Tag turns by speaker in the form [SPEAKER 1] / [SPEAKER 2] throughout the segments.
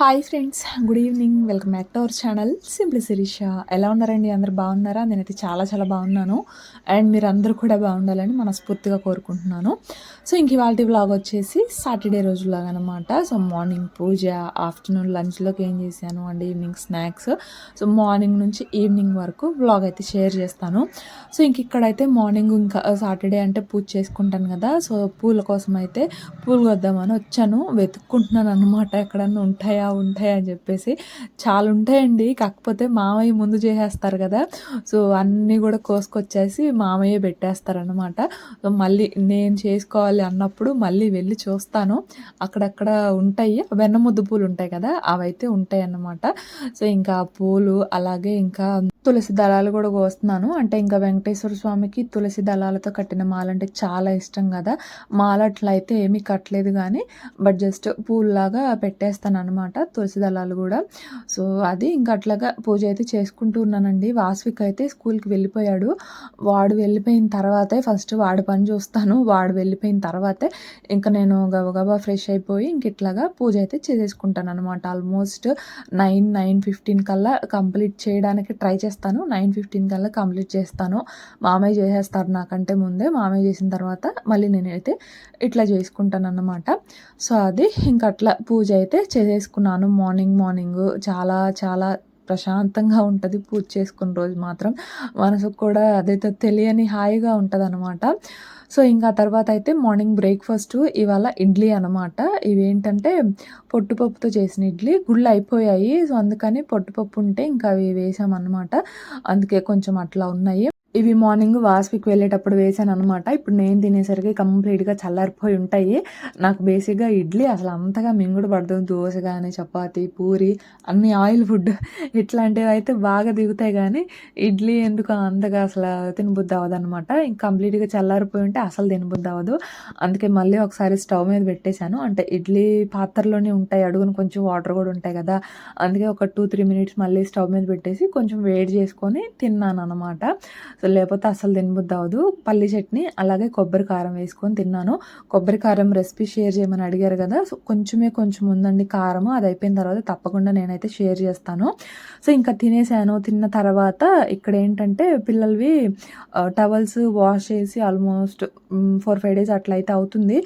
[SPEAKER 1] Hi friends good evening welcome back to our channel simply Sirisha ఎలా ఉన్నారండి? అందరు బాగున్నారా? నేనైతే చాలా చాలా బాగున్నాను. అండ్ మీరు అందరూ కూడా బాగుండాలని మనస్ఫూర్తిగా కోరుకుంటున్నాను. సో ఇంక ఇవాళ వ్లాగ్ వచ్చేసి సాటర్డే రోజులాగా అనమాట సో మార్నింగ్ పూజ ఆఫ్టర్నూన్ లంచ్లోకి ఏం చేశాను and evening snacks so morning నుంచి ఈవినింగ్ వరకు వ్లాగ్ అయితే షేర్ చేస్తాను. సో ఇంక ఇక్కడైతే మార్నింగ్ ఇంకా uh, సాటర్డే అంటే పూజ చేసుకుంటాను కదా. సో పూల కోసం అయితే పూలు వద్దామని వచ్చాను. వెతుక్కుంటున్నాను అనమాట ఎక్కడన్నా ఉంటాయా? ఉంటాయి అని చెప్పేసి చాలా ఉంటాయండి. కాకపోతే మామయ్య ముందు చేసేస్తారు కదా. సో అన్నీ కూడా కోసుకొచ్చేసి మామయ్య పెట్టేస్తారనమాట సో మళ్ళీ నేను చేసుకోవాలి అన్నప్పుడు మళ్ళీ వెళ్ళి చూస్తాను. అక్కడక్కడ ఉంటాయి. వెన్నముద్దు పూలు ఉంటాయి కదా అవైతే ఉంటాయి అన్నమాట సో ఇంకా పూలు అలాగే ఇంకా తులసి దళాలు కూడా కోస్తున్నాను. అంటే ఇంకా వెంకటేశ్వర స్వామికి తులసి దళాలతో కట్టిన మాల అంటే చాలా ఇష్టం కదా. మాల అట్లా అయితే ఏమీ కట్టలేదు కానీ బట్ జస్ట్ పూల్లాగా పెట్టేస్తాను అనమాట తులసి దళాలు కూడా. సో అది ఇంకా అట్లాగా పూజ అయితే చేసుకుంటూ ఉన్నానండి. వాస్విక్ అయితే స్కూల్కి వెళ్ళిపోయాడు. వాడు వెళ్ళిపోయిన తర్వాతే ఫస్ట్ వాడి పని చూస్తాను. వాడు వెళ్ళిపోయిన తర్వాతే ఇంకా నేను గబగబా ఫ్రెష్ అయిపోయి ఇంక ఇట్లాగా పూజ అయితే చేసేసుకుంటాను అనమాట ఆల్మోస్ట్ నైన్ నైన్ ఫిఫ్టీన్ కల్లా కంప్లీట్ చేయడానికి ట్రై చేస్తాను. చేస్తాను. నైన్ ఫిఫ్టీన్ కల్లా కంప్లీట్ చేస్తాను. మామయ్య చేసేస్తారు నాకంటే ముందే. మామయ్య చేసిన తర్వాత మళ్ళీ నేనైతే ఇట్లా చేసుకుంటాను అన్నమాట సో అది ఇంక అట్లా పూజ అయితే చేసేసుకున్నాను. మార్నింగ్ మార్నింగ్ చాలా చాలా ప్రశాంతంగా ఉంటుంది. పూజ చేసుకున్న రోజు మాత్రం మనసుకు కూడా అదైతే తెలియని హాయిగా ఉంటుంది అనమాట సో ఇంకా తర్వాత అయితే మార్నింగ్ బ్రేక్ఫాస్ట్ ఇవాళ ఇడ్లీ అనమాట ఇవేంటంటే పొట్టుపప్పుతో చేసిన ఇడ్లీ. గుళ్ళు అయిపోయాయి. సో అందుకని పొట్టుపప్పు ఉంటే ఇంకా అవి వేసామన్నమాట. అందుకే కొంచెం అట్లా ఉన్నాయి. ఇవి మార్నింగ్ వాస్విక్ వెళ్ళేటప్పుడు వేసాను అనమాట ఇప్పుడు నేను తినేసరికి కంప్లీట్గా చల్లారిపోయి ఉంటాయి. నాకు బేసిక్గా ఇడ్లీ అసలు అంతగా మింగుడు పడదు. దోశ కానీ చపాతి పూరి అన్ని ఆయిల్ ఫుడ్ ఇట్లాంటివి అయితే బాగా దిగుతాయి కానీ ఇడ్లీ ఎందుకు అంతగా అసలు తినబుద్ధి అవ్వదు అనమాట ఇంక కంప్లీట్గా చల్లారిపోయి ఉంటే అసలు తినబుద్ధి అవ్వదు. అందుకే మళ్ళీ ఒకసారి స్టవ్ మీద పెట్టేశాను. అంటే ఇడ్లీ పాత్రలోనే ఉంటాయి. అడుగున కొంచెం వాటర్ కూడా ఉంటాయి కదా. అందుకే ఒక టూ త్రీ మినిట్స్ మళ్ళీ స్టవ్ మీద పెట్టేసి కొంచెం వేడి చేసుకొని తిన్నాను అనమాట సో లేకపోతే అసలు తినబుద్ది అవ్వదు. పల్లి చట్నీ అలాగే కొబ్బరి కారం వేసుకొని తిన్నాను. కొబ్బరి కారం రెసిపీ షేర్ చేయమని అడిగారు కదా సో కొంచెమే కొంచెం ఉందండి కారం అది అయిపోయిన తర్వాత తప్పకుండా నేనైతే షేర్ చేస్తాను. సో ఇంకా తినేసాను. తిన్న తర్వాత ఇక్కడ ఏంటంటే పిల్లలవి టవల్స్ వాష్ చేసి ఆల్మోస్ట్ ఫోర్ ఫైవ్ డేస్ అట్లా అయితే అవుతుంది.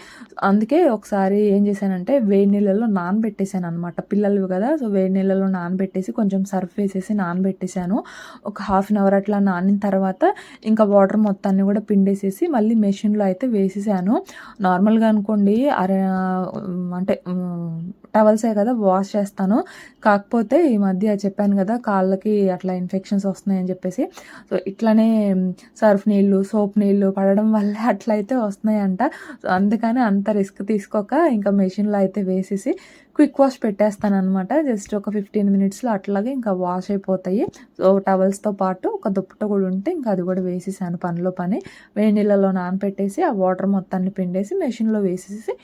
[SPEAKER 1] అందుకే ఒకసారి ఏం చేశానంటే వేడి నీళ్ళలో నానబెట్టేశాను అనమాట పిల్లలు కదా సో వేడి నీళ్ళలో నానబెట్టేసి కొంచెం సర్ఫ్ వేసేసి నానబెట్టేశాను. ఒక హాఫ్ అన్ అవర్ అట్లా నానిన తర్వాత ఇంకా వాటర్ మొత్తాన్ని కూడా పిండేసేసి మళ్ళీ మెషిన్లో అయితే వేసేసాను. నార్మల్గా అనుకోండి అరే అంటే టవల్సే కదా వాష్ చేస్తాను. కాకపోతే ఈ మధ్య చెప్పాను కదా కాళ్ళకి అట్లా ఇన్ఫెక్షన్స్ వస్తున్నాయని చెప్పేసి. సో ఇట్లానే సర్ఫ్ నీళ్ళు సోప్ నీళ్ళు పడడం వల్ల అట్లయితే వస్తున్నాయంట. సో అందుకని అంత రిస్క్ తీసుకోక ఇంకా మెషిన్లో అయితే వేసేసి క్విక్ వాష్ పెట్టేస్తాను అనమాట జస్ట్ ఒక ఫిఫ్టీన్ మినిట్స్లో అట్లాగే ఇంకా వాష్ అయిపోతాయి. సో టవల్స్తో పాటు ఒక దుప్పట కూడా ఉంటే ఇంకా అది కూడా వేసేసాను పనిలో పని. వేడి నీళ్ళలో నానపెట్టేసి ఆ వాటర్ మొత్తాన్ని పిండేసి మెషిన్లో వేసేసి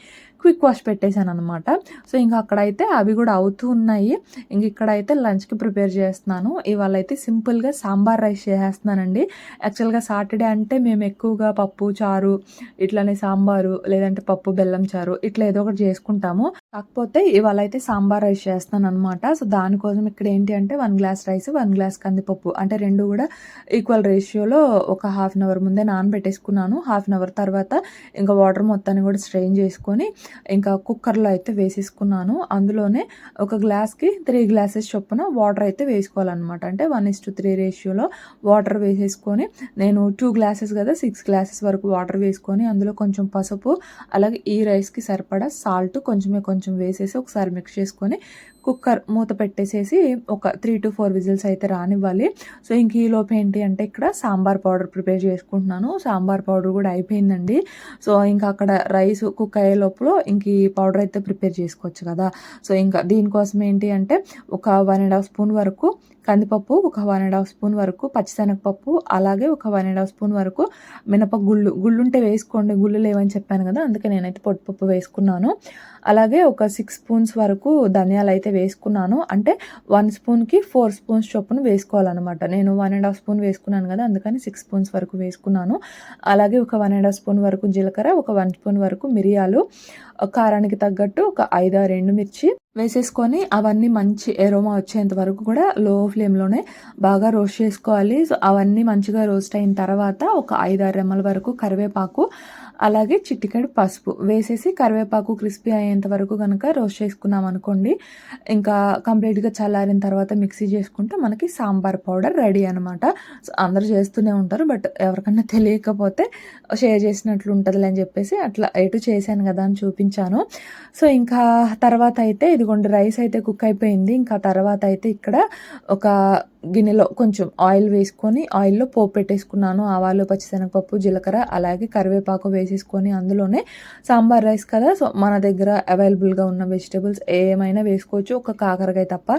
[SPEAKER 1] క్విక్ వాష్ పెట్టేశాను అనమాట సో ఇంకా అక్కడైతే అవి కూడా అవుతూ ఉన్నాయి. ఇంక ఇక్కడైతే లంచ్కి ప్రిపేర్ చేస్తున్నాను. ఇవాళ అయితే సింపుల్గా సాంబార్ రైస్ చేసేస్తున్నానండి. యాక్చువల్గా సాటర్డే అంటే మేము ఎక్కువగా పప్పు చారు ఇట్లానే సాంబారు లేదంటే పప్పు బెల్లం చారు ఇట్లా ఏదో ఒకటి చేసుకుంటాము. కాకపోతే ఇవాళ అయితే సాంబార్ రైస్ చేస్తాను అనమాట సో దానికోసం ఇక్కడ ఏంటి అంటే one glass rice one glass కందిపప్పు. అంటే రెండు కూడా ఈక్వల్ రేషియోలో ఒక హాఫ్ అన్ అవర్ ముందే నానబెట్టేసుకున్నాను. హాఫ్ అన్ అవర్ తర్వాత ఇంకా వాటర్ మొత్తాన్ని కూడా స్ట్రెయిన్ చేసుకొని ఇంకా కుక్కర్లో అయితే వేసేసుకున్నాను. అందులోనే ఒక గ్లాస్కి త్రీ గ్లాసెస్ చొప్పున వాటర్ అయితే వేసుకోవాలన్నమాట. అంటే వన్ ఇస్ టు త్రీ రేషియోలో వాటర్ వేసేసుకొని నేను టూ గ్లాసెస్ కదా సిక్స్ గ్లాసెస్ వరకు వాటర్ వేసుకొని అందులో కొంచెం పసుపు అలాగే ఈ రైస్కి సరిపడా సాల్ట్ కొంచెమే కొంచెం వేసేసి ఒకసారి మిక్స్ చేసుకొని కుక్కర్ మూత పెట్టేసేసి ఒక త్రీ టు ఫోర్ విజిల్స్ అయితే రానివ్వాలి. సో ఇంక ఈలోపు ఏంటి అంటే ఇక్కడ సాంబార్ పౌడర్ ప్రిపేర్ చేసుకుంటున్నాను. సాంబార్ పౌడర్ కూడా అయిపోయిందండి. సో ఇంకా అక్కడ రైస్ కుక్ అయ్యే లోపల ఇంక ఈ పౌడర్ అయితే ప్రిపేర్ చేసుకోవచ్చు కదా. సో ఇంకా దీనికోసం ఏంటి అంటే ఒక వన్ అండ్ హాఫ్ స్పూన్ వరకు కందిపప్పు ఒక వన్ అండ్ హాఫ్ స్పూన్ వరకు పచ్చిశనగపప్పు అలాగే ఒక వన్ అండ్ హాఫ్ స్పూన్ వరకు మినప గుళ్ళు గుళ్ళుంటే వేసుకోండి గుళ్ళు లేవని చెప్పాను కదా అందుకే నేనైతే పొట్టుపప్పు వేసుకున్నాను. అలాగే ఒక సిక్స్ స్పూన్స్ వరకు ధనియాలు అయితే వేసుకున్నాను. అంటే వన్ స్పూన్కి ఫోర్ స్పూన్స్ చొప్పున వేసుకోవాలన్నమాట. నేను వన్ అండ్ హాఫ్ స్పూన్ వేసుకున్నాను కదా అందుకని సిక్స్ స్పూన్స్ వరకు వేసుకున్నాను. అలాగే ఒక వన్ అండ్ హాఫ్ స్పూన్ వరకు జీలకర్ర ఒక వన్ స్పూన్ వరకు మిరియాలు కారానికి తగ్గట్టు ఒక ఐదారు ఎండుమిర్చి వేసేసుకొని అవన్నీ మంచి ఎరోమా వచ్చేంత వరకు కూడా లో ఫ్లేమ్లోనే బాగా రోస్ట్ చేసుకోవాలి. సో అవన్నీ మంచిగా రోస్ట్ అయిన తర్వాత ఒక ఐదు ఆరు రెమ్మల వరకు కరివేపాకు అలాగే చిటికెడు పసుపు వేసేసి కరివేపాకు క్రిస్పీ అయ్యేంత వరకు కనుక రోస్ట్ చేసుకున్నాం అనుకోండి ఇంకా కంప్లీట్గా చల్లారిన తర్వాత మిక్సీ చేసుకుంటే మనకి సాంబార్ పౌడర్ రెడీ అనమాట సో అందరూ చేస్తూనే ఉంటారు బట్ ఎవరికన్నా తెలియకపోతే షేర్ చేసినట్లు ఉంటుందిలే అని చెప్పేసి అట్లా ఎటు చేశాను కదా అని చూపించాను. సో ఇంకా తర్వాత అయితే ఇదిగోండి రైస్ అయితే కుక్ అయిపోయింది. ఇంకా తర్వాత అయితే ఇక్కడ ఒక గిన్నెలో కొంచెం ఆయిల్ వేసుకొని ఆయిల్లో పోపు పెట్టేసుకున్నాను. ఆవాలు పచ్చిశనగపప్పు జీలకర్ర అలాగే కరివేపాకు వేసి వేసేసుకొని అందులోనే సాంబార్ రైస్ కదా. సో మన దగ్గర అవైలబుల్గా ఉన్న వెజిటేబుల్స్ ఏమైనా వేసుకోవచ్చు. ఒక కాకరకాయ తప్ప.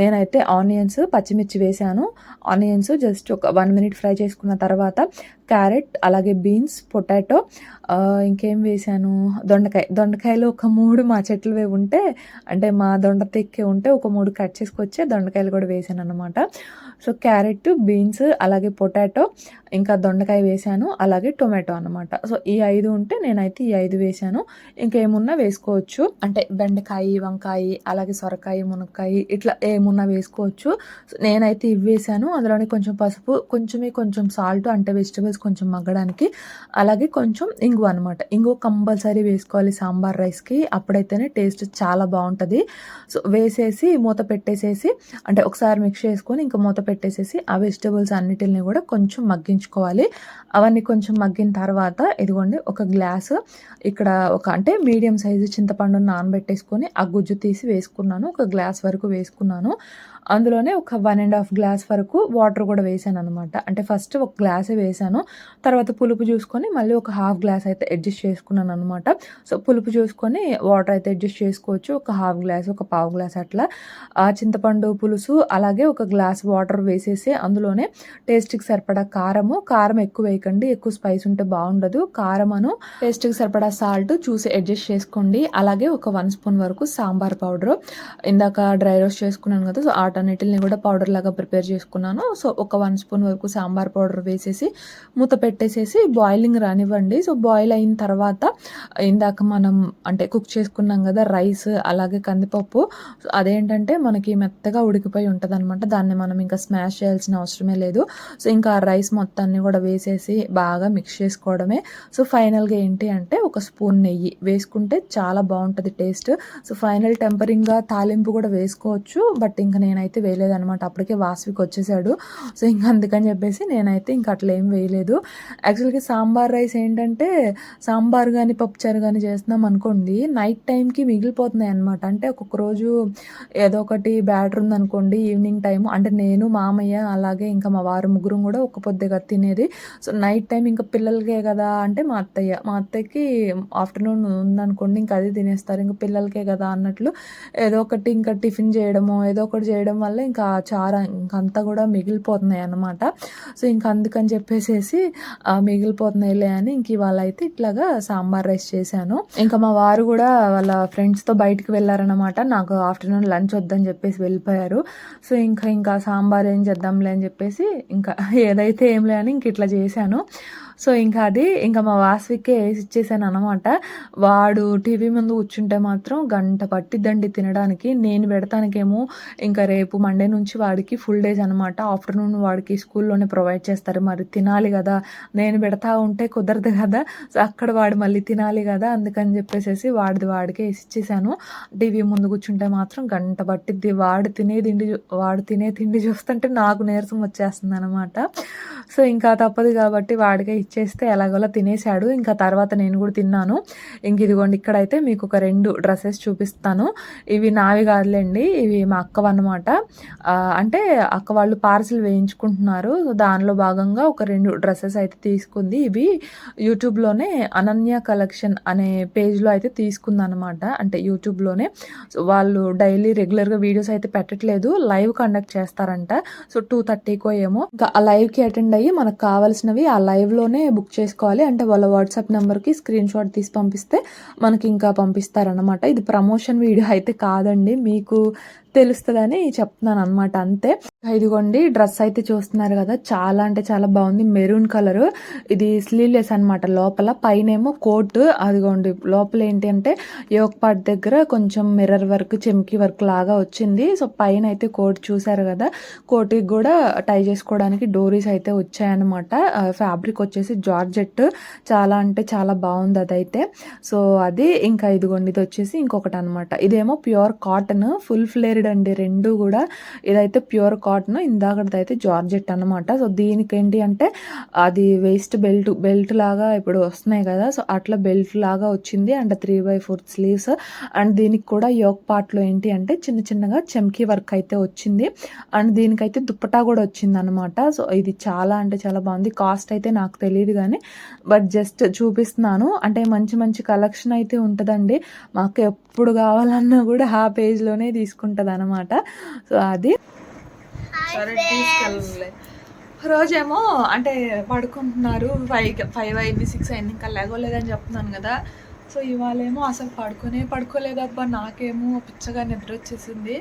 [SPEAKER 1] నేనైతే ఆనియన్స్ పచ్చిమిర్చి వేసాను. ఆనియన్స్ జస్ట్ ఒక వన్ మినిట్ ఫ్రై చేసుకున్న తర్వాత క్యారెట్ అలాగే బీన్స్ పొటాటో ఇంకేం వేసాను? దొండకాయ. దొండకాయలు ఒక మూడు మా చెట్లు ఉంటే అంటే మా దొండ తెక్కే ఉంటే ఒక మూడు కట్ చేసుకొచ్చే దొండకాయలు కూడా వేసాను అనమాట సో క్యారెట్ బీన్స్ అలాగే పొటాటో ఇంకా దొండకాయ వేసాను అలాగే టొమాటో అనమాట సో ఈ ఐదు ఉంటే నేనైతే ఈ ఐదు వేసాను ఇంకేమున్నా వేసుకోవచ్చు. అంటే బెండకాయ వంకాయ అలాగే సొరకాయ మునక్కాయ ఇట్లా ఏమున్నా వేసుకోవచ్చు. నేనైతే ఇవి వేసాను అందులోనే కొంచెం పసుపు కొంచెమే కొంచెం సాల్ట్ అంటే వెజిటబుల్స్ కొంచెం మగ్గడానికి. అలాగే కొంచెం ఇంగు అనమాట ఇంగు కంపల్సరీ వేసుకోవాలి సాంబార్ రైస్కి. అప్పుడైతేనే టేస్ట్ చాలా బాగుంటుంది. సో వేసేసి మూత పెట్టేసేసి అంటే ఒకసారి మిక్స్ చేసుకొని ఇంకా మూత పెట్టేసేసి ఆ వెజిటబుల్స్ అన్నిటిని కూడా కొంచెం మగ్గించుకోవాలి అవన్నీ కొంచెం మగ్గిన తర్వాత ఇదిగోండి ఒక గ్లాసు ఇక్కడ ఒక అంటే మీడియం సైజు చింతపండు నానబెట్టేసుకొని ఆ గుజ్జు తీసి వేసుకున్నాను. ఒక గ్లాస్ వరకు వేసుకున్నాను. అందులోనే ఒక వన్ అండ్ హాఫ్ గ్లాస్ వరకు వాటర్ కూడా వేసాను అనమాట అంటే ఫస్ట్ ఒక గ్లాసే వేసాను. తర్వాత పులుపు చూసుకొని మళ్ళీ ఒక హాఫ్ గ్లాస్ అయితే అడ్జస్ట్ చేసుకున్నాను అనమాట సో పులుపు చూసుకొని వాటర్ అయితే అడ్జస్ట్ చేసుకోవచ్చు. ఒక హాఫ్ గ్లాస్ ఒక పావు గ్లాస్ అట్లా. ఆ చింతపండు పులుసు అలాగే ఒక గ్లాస్ వాటర్ వేసేసి అందులోనే టేస్ట్కి సరిపడా కారము. కారం ఎక్కువ వేయకండి. ఎక్కువ స్పైస్ ఉంటే బాగుండదు. కారం టేస్ట్కి సరిపడా సాల్ట్ చూసి అడ్జస్ట్ చేసుకోండి. అలాగే ఒక వన్ స్పూన్ వరకు సాంబార్ పౌడర్. ఇందాక డ్రై రోస్ట్ చేసుకున్నాను కదా సో వాటన్నిటిని కూడా పౌడర్ లాగా ప్రిపేర్ చేసుకున్నాను. సో ఒక వన్ స్పూన్ వరకు సాంబార్ పౌడర్ వేసేసి మూత పెట్టేసేసి బాయిలింగ్ రానివ్వండి. సో బాయిల్ అయిన తర్వాత ఇందాక మనం అంటే కుక్ చేసుకున్నాం కదా రైస్ అలాగే కందిపప్పు. అదేంటంటే మనకి మెత్తగా ఉడికిపోయి ఉంటుంది అనమాట దాన్ని మనం ఇంకా స్మాష్ చేయాల్సిన అవసరమే లేదు. సో ఇంకా ఆ రైస్ మొత్తాన్ని కూడా వేసేసి బాగా మిక్స్ చేసుకోవడమే. సో ఫైనల్గా ఏంటి అంటే ఒక స్పూన్ నెయ్యి. వేసుకుంటే చాలా బాగుంటుంది టేస్ట్ సో ఫైనల్ టెంపరింగ్గా తాలింపు కూడా వేసుకోవచ్చు. బట్ ఇంకా నేనైతే అయితే వేయలేదనమాట అప్పటికే వాసవికి వచ్చేసాడు. సో ఇంకా అందుకని చెప్పేసి నేనైతే ఇంకా అట్లా ఏం వేయలేదు. యాక్చువల్గా సాంబార్ రైస్ ఏంటంటే సాంబార్ కానీ పప్పుచారు కానీ చేస్తున్నాం అనుకోండి నైట్ టైంకి మిగిలిపోతున్నాయి అనమాట అంటే ఒక్కొక్క రోజు ఏదో ఒకటి బ్యాటర్ ఉందనుకోండి ఈవినింగ్ టైం అంటే నేను మామయ్య అలాగే ఇంకా మా వారు ముగ్గురు కూడా ఒక్క పొద్దుగా తినేది. సో నైట్ టైం ఇంకా పిల్లలకే కదా అంటే మా అత్తయ్య. మా అత్తయ్యకి ఆఫ్టర్నూన్ ఉందనుకోండి ఇంకా అది తినేస్తారు. ఇంకా పిల్లలకే కదా అన్నట్లు ఏదో ఒకటి ఇంకా టిఫిన్ చేయడము ఏదో ఒకటి చేయడం వల్ల ఇంకా చార ఇంకంతా కూడా మిగిలిపోతున్నాయి అనమాట సో ఇంకా అందుకని చెప్పేసేసి మిగిలిపోతున్నాయిలే అని ఇంక ఇవాళ అయితే ఇట్లాగా సాంబార్ రైస్ చేశాను. ఇంకా మా వారు కూడా వాళ్ళ ఫ్రెండ్స్తో బయటికి వెళ్ళారనమాట నాకు ఆఫ్టర్నూన్ లంచ్ వద్దని చెప్పేసి వెళ్ళిపోయారు. సో ఇంకా ఇంకా సాంబార్ ఏం చేద్దాంలే అని చెప్పేసి ఇంకా ఏదైతే ఏంలే అని ఇంక ఇట్లా చేశాను. సో ఇంకా అది ఇంకా మా వాసవికే వేసి ఇచ్చేసాను అనమాట వాడు టీవీ ముందు కూర్చుంటే మాత్రం గంట పట్టిద్దండి తినడానికి. నేను పెడతానికేమో ఇంకా రేపు మండే నుంచి వాడికి ఫుల్ డేస్ అనమాట ఆఫ్టర్నూన్ వాడికి స్కూల్లోనే ప్రొవైడ్ చేస్తారు. మరి తినాలి కదా. నేను పెడతా ఉంటే కుదరదు కదా. సో అక్కడ వాడు మళ్ళీ తినాలి కదా అందుకని చెప్పేసి వాడిది వాడికే వేసి ఇచ్చేసాను. టీవీ ముందు కూర్చుంటే మాత్రం గంట పట్టిద్ది. వాడు తినే తిండి వాడు తినే తిండి చూస్తుంటే నాకు నీరసం వచ్చేస్తుంది అనమాట సో ఇంకా తప్పదు కాబట్టి వాడికే ఇచ్చేస్తే ఎలాగోలా తినేశాడు. ఇంకా తర్వాత నేను కూడా తిన్నాను. ఇంక ఇదిగోండి ఇక్కడైతే మీకు ఒక రెండు డ్రెస్సెస్ చూపిస్తాను. ఇవి నావి కాదులేండి ఇవి మా అక్క అనమాట అంటే అక్క వాళ్ళు పార్సిల్ వేయించుకుంటున్నారు. దానిలో భాగంగా ఒక రెండు డ్రెస్సెస్ అయితే తీసుకుంది. ఇవి యూట్యూబ్లోనే అనన్య కలెక్షన్ అనే పేజ్లో అయితే తీసుకుందనమాట అంటే యూట్యూబ్లోనే. సో వాళ్ళు డైలీ రెగ్యులర్గా వీడియోస్ అయితే పెట్టట్లేదు. లైవ్ కండక్ట్ చేస్తారంట. సో టూ థర్టీకో ఏమో. ఇంకా ఆ లైవ్కి అటెండ్ అయ్యి మనకు కావాల్సినవి ఆ లైవ్లోనే వెంటనే బుక్ చేసుకోవాలి. అంటే వాళ్ళ వాట్సాప్ నెంబర్కి స్క్రీన్ షాట్ తీసి పంపిస్తే మనకి ఇంకా పంపిస్తారనమాట ఇది ప్రమోషన్ వీడియో అయితే కాదండి. మీకు తెలుస్తుందని చెప్తున్నాను అనమాట అంతే. ఇదిగోండి డ్రెస్ అయితే చూస్తున్నారు కదా చాలా అంటే చాలా బాగుంది మెరూన్ కలర్. ఇది స్లీవ్లెస్ అనమాట లోపల. పైన ఏమో కోట్ అదిగోండి లోపల ఏంటి అంటే యోగ పార్ట్ దగ్గర కొంచెం మిర్రర్ వర్క్ చెమ్కి వర్క్ లాగా వచ్చింది. సో పైన అయితే కోట్ చూసారు కదా కోటికి కూడా టై చేసుకోవడానికి డోరీస్ అయితే వచ్చాయన్నమాట. ఫ్యాబ్రిక్ వచ్చేసి జార్జెట్ చాలా అంటే చాలా బాగుంది అదైతే. సో అది ఇంకా ఇదిగోండి ఇది వచ్చేసి ఇంకొకటి అనమాట ఇదేమో ప్యూర్ కాటన్ ఫుల్ ఫ్లేర్డ్ అండి రెండు కూడా. ఇదైతే ప్యూర్ కాటన్ ఇందాకది జార్జెట్ అనమాట సో దీనికి ఏంటి అంటే అది వేస్ట్ బెల్ట్ బెల్ట్ లాగా ఇప్పుడు వస్తున్నాయి కదా సో అట్లా బెల్ట్ లాగా వచ్చింది. And three by fourth sleeves and దీనికి కూడా యోక్ పార్ట్లో ఏంటి అంటే చిన్న చిన్నగా చెమ్కీ వర్క్ అయితే వచ్చింది. అండ్ దీనికైతే దుప్పటా కూడా వచ్చింది అనమాట సో ఇది చాలా అంటే చాలా బాగుంది. కాస్ట్ అయితే నాకు తెలియదు కానీ బట్ జస్ట్ చూపిస్తున్నాను. అంటే మంచి మంచి కలెక్షన్ అయితే ఉంటుందండి. మాకు ఎప్పుడు కావాలన్నా కూడా ఆ పేజ్లోనే తీసుకుంటుంది అనమాట సో అది. రోజేమో అంటే పడుకుంటున్నారు ఫైవ్ ఫైవ్ అయింది సిక్స్ అయింది ఇంకా లేగలేదని చెప్తున్నాను కదా. సో ఇవాళేమో అసలు పడుకునే పడుకోలేదబ్బా నాకేమో పిచ్చగా నిద్ర వచ్చేసింది.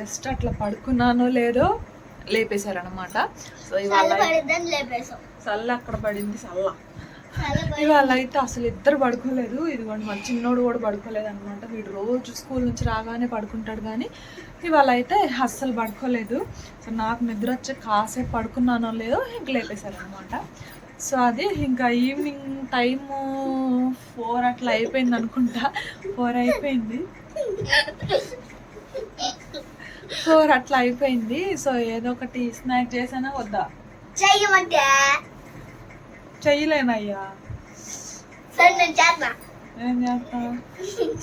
[SPEAKER 1] జస్ట్ అట్లా పడుకున్నానో లేదో లేపేశారనమాట సో ఇవాళ చల్ల అక్కడ పడింది చల్ల. ఇవాళ అయితే అసలు ఇద్దరు పడుకోలేదు. ఇదిగోండి మా చిన్నోడు కూడా పడుకోలేదు అనమాట వీడు రోజు స్కూల్ నుంచి రాగానే పడుకుంటాడు కానీ ఇవాళ అయితే అస్సలు పడుకోలేదు. సో నాకు నిద్ర వచ్చి కాసేపు పడుకున్నానో లేదో ఇంక లేపేశారు అనమాట సో అది ఇంకా ఈవినింగ్ టైము ఫోర్ అట్లా అయిపోయింది అనుకుంటా. ఫోర్ అయిపోయింది. ఫోర్ అట్లా అయిపోయింది. సో ఏదో ఒకటి స్నాక్ చేసానా వద్దా?
[SPEAKER 2] చెయ్యమంటే?
[SPEAKER 1] చెయ్యలేనయ్యా
[SPEAKER 2] సరే నేను చేస్తా.
[SPEAKER 1] ఏం చేస్తా?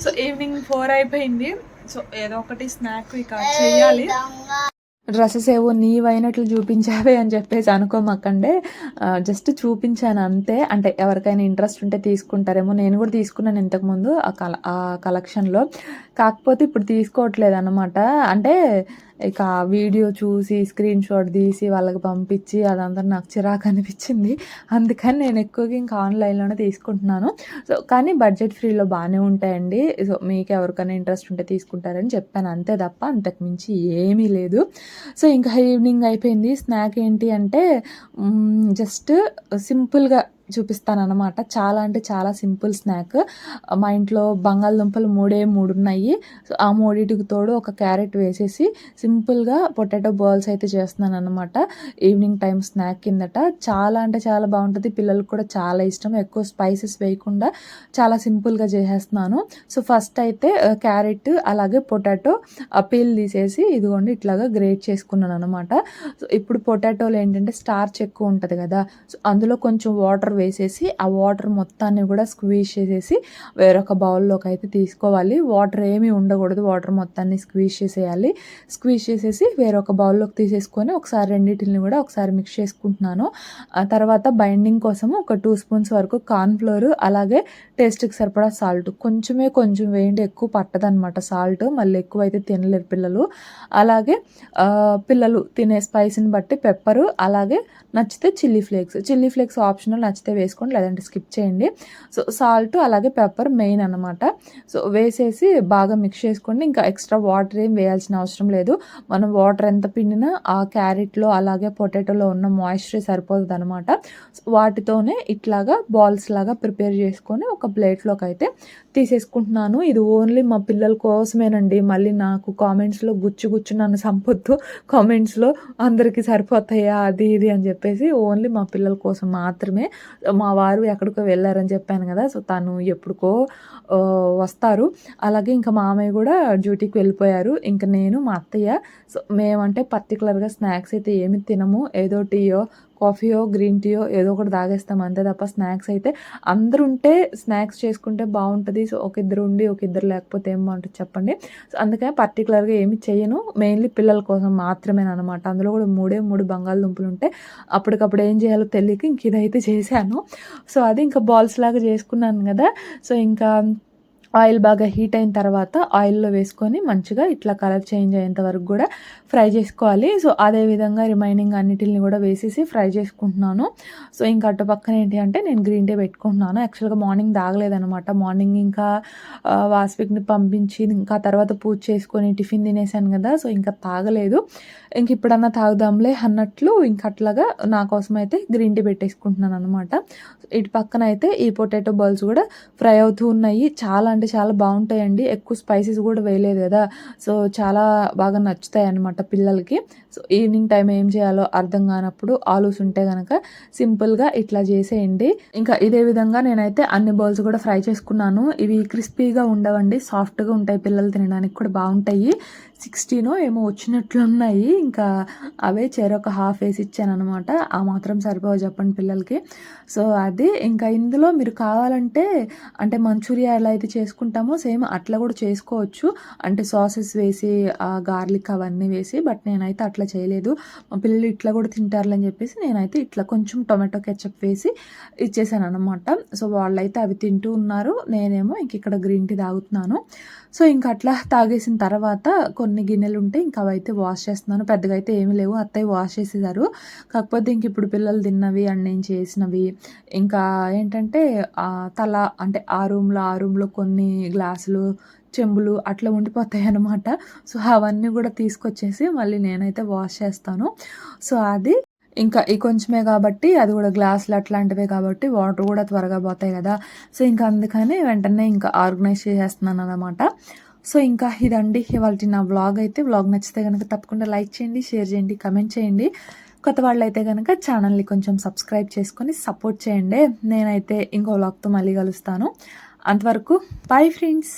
[SPEAKER 1] సో ఈవినింగ్ ఫోర్ అయిపోయింది. సో ఏదో ఒకటి స్నాక్ ఇక చెయ్యాలి డ్రెస్సెస్ ఏవో నీవైనట్లు చూపించావే అని చెప్పేసి అనుకోమాకండే. జస్ట్ చూపించాను అంతే. అంటే ఎవరికైనా ఇంట్రెస్ట్ ఉంటే తీసుకుంటారేమో. నేను కూడా తీసుకున్నాను ఇంతకుముందు ఆ కల ఆ కలెక్షన్లో కాకపోతే ఇప్పుడు తీసుకోవట్లేదు అనమాట అంటే ఇక ఆ వీడియో చూసి స్క్రీన్ షాట్ తీసి వాళ్ళకి పంపించి అదంతా నాకు చిరాకు అనిపించింది. అందుకని నేను ఎక్కువగా ఇంకా ఆన్లైన్లోనే తీసుకుంటున్నాను. సో కానీ బడ్జెట్ ఫ్రీలో బాగానే ఉంటాయండి. సో మీకు ఎవరికైనా ఇంట్రెస్ట్ ఉంటే తీసుకుంటారని చెప్పాను. అంతే తప్ప అంతకు మించి ఏమీ లేదు. సో ఇంకా ఈవినింగ్ అయిపోయింది. స్నాక్ ఏంటి అంటే జస్ట్ సింపుల్గా చూపిస్తాననమాట చాలా అంటే చాలా సింపుల్ స్నాక్. మా ఇంట్లో బంగాళదుంపలు మూడే మూడు ఉన్నాయి సో ఆ మూడింటికి తోడు ఒక క్యారెట్ వేసేసి సింపుల్గా పొటాటో బాల్స్ అయితే చేస్తున్నాను అనమాట ఈవినింగ్ టైం స్నాక్ కిందట. చాలా అంటే చాలా బాగుంటుంది. పిల్లలకు కూడా చాలా ఇష్టం. ఎక్కువ స్పైసెస్ వేయకుండా చాలా సింపుల్గా చేసేస్తున్నాను. సో ఫస్ట్ అయితే క్యారెట్ అలాగే పొటాటో పీల్ తీసేసి ఇదిగోండి ఇట్లాగా గ్రేట్ చేసుకున్నాను అనమాట సో ఇప్పుడు పొటాటోలు ఏంటంటే స్టార్చ్ ఎక్కువ ఉంటుంది కదా. సో అందులో కొంచెం వాటర్ వేసేసి ఆ వాటర్ మొత్తాన్ని కూడా స్క్వీజ్ చేసేసి వేరొక బౌల్లోకి అయితే తీసుకోవాలి. వాటర్ ఏమీ ఉండకూడదు. వాటర్ మొత్తాన్ని స్క్వీజ్ చేసేయాలి. స్క్వీజ్ చేసేసి వేరొక బౌల్లోకి తీసేసుకొని ఒకసారి రెండింటిని కూడా ఒకసారి మిక్స్ చేసుకుంటున్నాను. ఆ తర్వాత బైండింగ్ కోసం ఒక టూ స్పూన్స్ వరకు కార్న్ఫ్లోర్ అలాగే టేస్ట్కి సరిపడా సాల్ట్. కొంచెమే కొంచెం వేయండి. ఎక్కువ పట్టదనమాట సాల్ట్. మళ్ళీ ఎక్కువ అయితే తినలేరు పిల్లలు. అలాగే పిల్లలు తినే స్పైస్ని బట్టి పెప్పరు అలాగే నచ్చితే chilli flakes. Chilli flakes optional నచ్చితే వేసుకోండి లేదంటే స్కిప్ చేయండి. సో సాల్ట్ అలాగే పెప్పర్ మెయిన్ అనమాట సో వేసేసి బాగా మిక్స్ చేసుకోండి. ఇంకా ఎక్స్ట్రా వాటర్ ఏం వేయాల్సిన అవసరం లేదు. మనం వాటర్ ఎంత పిండినా ఆ క్యారెట్లో అలాగే పొటాటోలో ఉన్న మాయిశ్చర్ సరిపోతుంది అనమాట వాటితోనే ఇట్లాగా బాల్స్ లాగా ప్రిపేర్ చేసుకొని ఒక ప్లేట్లోకి అయితే తీసేసుకుంటున్నాను. ఇది ఓన్లీ మా పిల్లల కోసమేనండి. మళ్ళీ నాకు కామెంట్స్లో గుచ్చు గుచ్చు నన్ను సంపొద్దు కామెంట్స్లో అందరికీ సరిపోతాయా అది ఇది అని చెప్పేసి ఓన్లీ మా పిల్లల కోసం మాత్రమే మా వారు ఎక్కడికో వెళ్ళారని చెప్పాను కదా సో తను ఎప్పుడుకో వస్తారు. అలాగే ఇంకా మామయ్య కూడా డ్యూటీకి వెళ్ళిపోయారు. ఇంకా నేను మా అత్తయ్య సో మేమంటే పర్టికులర్గా స్నాక్స్ అయితే ఏమి తినము. ఏదో టీయో కాఫీయో గ్రీన్ టీయో ఏదో ఒకటి తాగేస్తాం అంతే తప్ప స్నాక్స్ అయితే అందరు ఉంటే స్నాక్స్ చేసుకుంటే బాగుంటుంది. సో ఒక ఇద్దరు ఉండి ఒక ఇద్దరు లేకపోతే ఏం బాగుంటుంది చెప్పండి. సో అందుకని పర్టికులర్గా ఏమి చేయను. మెయిన్లీ పిల్లల కోసం మాత్రమే అనమాట అందులో కూడా మూడే మూడు బంగాళదుంపలు ఉంటే అప్పటికప్పుడు ఏం చేయాలో తెలియక ఇంక ఇదైతే చేశాను. సో అది ఇంకా బాల్స్ లాగా చేసుకున్నాను కదా. సో ఇంకా ఆయిల్ బాగా హీట్ అయిన తర్వాత ఆయిల్లో వేసుకొని మంచిగా ఇట్లా కలర్ చేంజ్ అయ్యేంత వరకు కూడా ఫ్రై చేసుకోవాలి. సో అదే విధంగా రిమైనింగ్ అన్నిటిని కూడా వేసేసి ఫ్రై చేసుకుంటున్నాను. సో ఇంకా అటు పక్కన ఏంటి అంటే నేను గ్రీన్ టీ పెట్టుకుంటున్నాను. యాక్చువల్గా మార్నింగ్ తాగలేదనమాట మార్నింగ్ ఇంకా వాస్పిక్ని వాస్విక్ని పంపించి ఇంకా తర్వాత పూజ చేసుకొని టిఫిన్ తినేసాను కదా సో ఇంకా తాగలేదు. ఇంక ఇప్పుడన్నా తాగుదాంలే అన్నట్లు ఇంక అట్లాగా నా కోసం అయితే గ్రీన్ టీ పెట్టేసుకుంటున్నాను అనమాట ఇటు పక్కన అయితే ఈ పొటాటో బాల్స్ కూడా ఫ్రై అవుతూ ఉన్నాయి. చాలా అంటే చాలా బాగుంటాయండి. ఎక్కువ స్పైసెస్ కూడా వేయలేదు కదా. సో చాలా బాగా నచ్చుతాయి అన్నమాట పిల్లలకి. సో ఈవినింగ్ టైం ఏం చేయాలో అర్థం కానప్పుడు ఆలూస్ ఉంటే కనుక సింపుల్గా ఇట్లా చేసేయండి. ఇంకా ఇదే విధంగా నేనైతే అన్ని బౌల్స్ కూడా ఫ్రై చేసుకున్నాను. ఇవి క్రిస్పీగా ఉండవండి. సాఫ్ట్గా ఉంటాయి పిల్లలు తినడానికి కూడా బాగుంటాయి. సిక్స్టీనో ఏమో వచ్చినట్లు ఉన్నాయి ఇంకా అవే చెరొక హాఫ్ వేసి ఇచ్చాను అనమాట ఆ మాత్రం సరిపోవు చెప్పండి పిల్లలకి. సో అది ఇంకా ఇందులో మీరు కావాలంటే అంటే మంచూరియా ఎలా అయితే చేసుకుంటామో సేమ్ అట్లా కూడా చేసుకోవచ్చు. అంటే సాసెస్ వేసి గార్లిక్ అవన్నీ వేసి బట్ నేనైతే అట్లా చేయలేదు. మా పిల్లలు ఇట్లా కూడా తింటారులని అని చెప్పేసి నేనైతే ఇట్లా కొంచెం టొమాటో కెచప్ వేసి ఇచ్చేసాను అనమాట సో వాళ్ళైతే అవి తింటూ ఉన్నారు. నేనేమో ఇంక ఇక్కడ గ్రీన్ టీ తాగుతున్నాను. సో ఇంకా అట్లా తాగేసిన తర్వాత కొన్ని గిన్నెలు ఉంటే ఇంకా అవైతే వాష్ చేస్తున్నాను. పెద్దగా అయితే ఏమీ లేవు. అత్తయ్య వాష్ చేసేసారు. కాకపోతే ఇంక ఇప్పుడు పిల్లలు తిన్నవి అండ్ నేను చేసినవి. ఇంకా ఏంటంటే తల అంటే ఆ రూమ్లో ఆ రూమ్లో కొన్ని గ్లాసులు చెంబులు అట్లా ఉండిపోతాయి అన్నమాట. సో అవన్నీ కూడా తీసుకొచ్చేసి మళ్ళీ నేనైతే వాష్ చేస్తాను. సో అది ఇంకా ఈ కొంచెమే కాబట్టి అది కూడా గ్లాసులు అట్లాంటివే కాబట్టి వాటర్ కూడా త్వరగా పోతాయి కదా. సో ఇంకా అందుకని వెంటనే ఇంకా ఆర్గనైజ్ చేసేస్తున్నాను అనమాట సో ఇంకా ఇదండి ఇవాళ నా వ్లాగ్ అయితే. వ్లాగ్ నచ్చితే కనుక తప్పకుండా లైక్ చేయండి షేర్ చేయండి కమెంట్ చేయండి. కొత్త వాళ్ళు అయితే కనుక ఛానల్ని కొంచెం సబ్స్క్రైబ్ చేసుకొని సపోర్ట్ చేయండి. నేనైతే ఇంకో వ్లాగ్తో మళ్ళీ కలుస్తాను. అంతవరకు బాయ్ ఫ్రెండ్స్